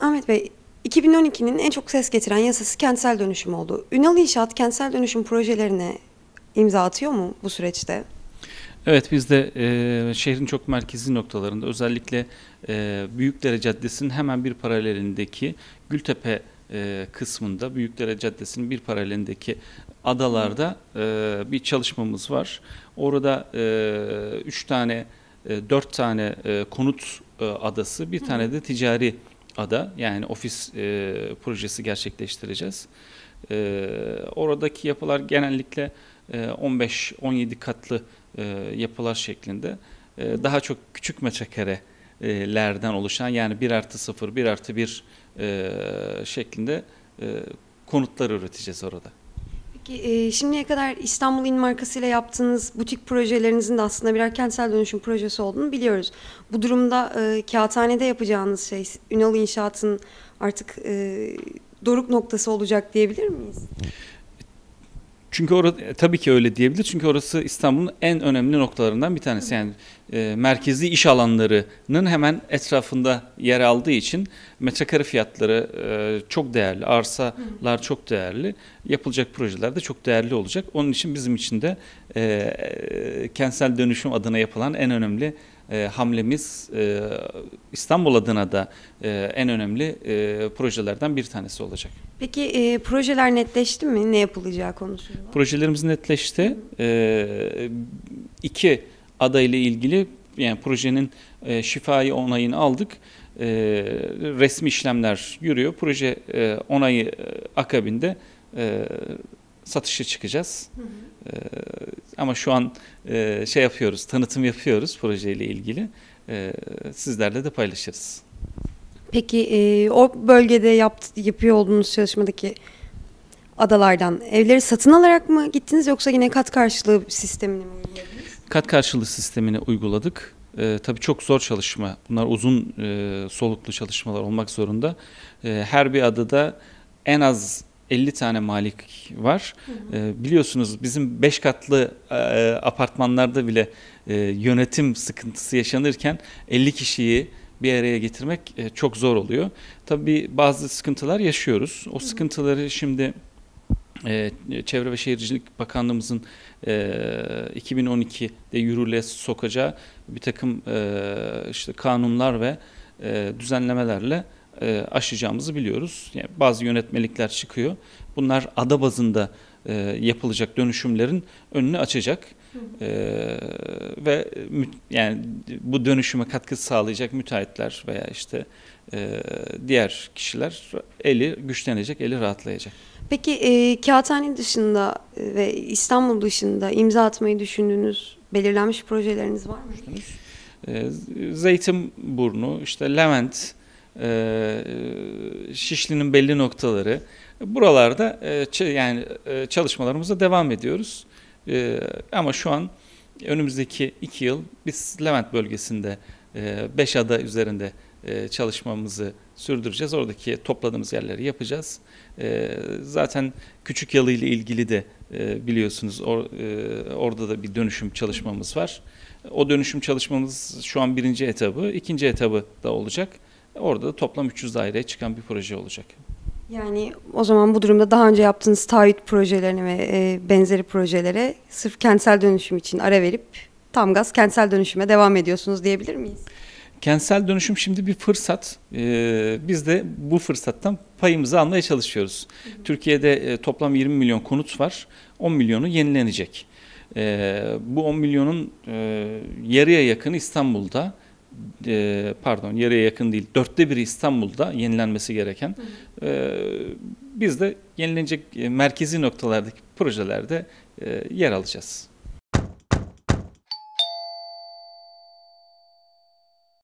Ahmet Bey, 2012'nin en çok ses getiren yasası kentsel dönüşüm oldu. Ünal İnşaat kentsel dönüşüm projelerine imza atıyor mu bu süreçte? Evet biz de e, şehrin çok merkezi noktalarında özellikle e, Büyükdere Caddesi'nin hemen bir paralelindeki Gültepe e, kısmında Büyükdere Caddesi'nin bir paralelindeki adalarda e, bir çalışmamız var. Orada e, üç tane, e, dört tane e, konut e, adası, bir tane de ticari ada yani ofis e, projesi gerçekleştireceğiz. E, oradaki yapılar genellikle e, 15-17 katlı e, yapılar şeklinde e, daha çok küçük metrekarelerden oluşan yani 1 artı 0, 1 artı 1 e, şeklinde e, konutlar üreteceğiz orada. E, şimdiye kadar İstanbul İn markasıyla yaptığınız butik projelerinizin de aslında birer kentsel dönüşüm projesi olduğunu biliyoruz. Bu durumda e, kağıthanede yapacağınız şey Ünal İnşaat'ın artık e, doruk noktası olacak diyebilir miyiz? Çünkü orada e, tabii ki öyle diyebilir. Çünkü orası İstanbul'un en önemli noktalarından bir tanesi. Yani e, merkezi iş alanlarının hemen etrafında yer aldığı için metrekare fiyatları e, çok değerli, arsalar çok değerli, yapılacak projeler de çok değerli olacak. Onun için bizim için de e, e, kentsel dönüşüm adına yapılan en önemli e, hamlemiz e, İstanbul adına da e, en önemli e, projelerden bir tanesi olacak. Peki e, projeler netleşti mi? Ne yapılacağı konusunda? Projelerimiz netleşti. E, iki adayla ilgili yani projenin e, şifai onayını aldık. E, resmi işlemler yürüyor. Proje e, onayı e, akabinde e, satışa çıkacağız. Hı hı. E, ama şu an e, şey yapıyoruz, tanıtım yapıyoruz projeyle ilgili. E, sizlerle de paylaşırız. Peki e, o bölgede yaptı, yapıyor olduğunuz çalışmadaki adalardan evleri satın alarak mı gittiniz yoksa yine kat karşılığı sistemini mi uyguladınız? Kat karşılığı sistemini uyguladık. E, tabii çok zor çalışma. Bunlar uzun e, soluklu çalışmalar olmak zorunda. E, her bir adada en az 50 tane malik var. Hı hı. E, biliyorsunuz bizim 5 katlı e, apartmanlarda bile e, yönetim sıkıntısı yaşanırken 50 kişiyi bir araya getirmek e, çok zor oluyor. Tabii bazı sıkıntılar yaşıyoruz. O sıkıntıları şimdi e, Çevre ve Şehircilik Bakanlığımızın e, 2012'de yürürlüğe sokacağı bir takım e, işte kanunlar ve e, düzenlemelerle e, aşacağımızı biliyoruz. Yani bazı yönetmelikler çıkıyor. Bunlar ada bazında e, yapılacak dönüşümlerin önünü açacak. E, ve yani bu dönüşüme katkı sağlayacak müteahhitler veya işte e, diğer kişiler eli güçlenecek, eli rahatlayacak. Peki e, Kağıthane dışında ve İstanbul dışında imza atmayı düşündüğünüz belirlenmiş projeleriniz var mı? E, Zeytinburnu, işte Levent, Şişli'nin belli noktaları. Buralarda e, yani e, çalışmalarımıza devam ediyoruz. Ama şu an önümüzdeki iki yıl biz Levent bölgesinde beş ada üzerinde çalışmamızı sürdüreceğiz. Oradaki topladığımız yerleri yapacağız. Zaten Küçük Yalı ile ilgili de biliyorsunuz orada da bir dönüşüm çalışmamız var. O dönüşüm çalışmamız şu an birinci etabı, ikinci etabı da olacak. Orada da toplam 300 daireye çıkan bir proje olacak. Yani o zaman bu durumda daha önce yaptığınız taahhüt projelerine ve e, benzeri projelere sırf kentsel dönüşüm için ara verip tam gaz kentsel dönüşüme devam ediyorsunuz diyebilir miyiz? Kentsel dönüşüm şimdi bir fırsat. Ee, biz de bu fırsattan payımızı almaya çalışıyoruz. Hı hı. Türkiye'de e, toplam 20 milyon konut var. 10 milyonu yenilenecek. Bu 10 milyonun e, yarıya yakını İstanbul'da e, pardon yarıya yakın değil dörtte biri İstanbul'da yenilenmesi gereken e, biz de yenilenecek e, merkezi noktalardaki projelerde e, yer alacağız.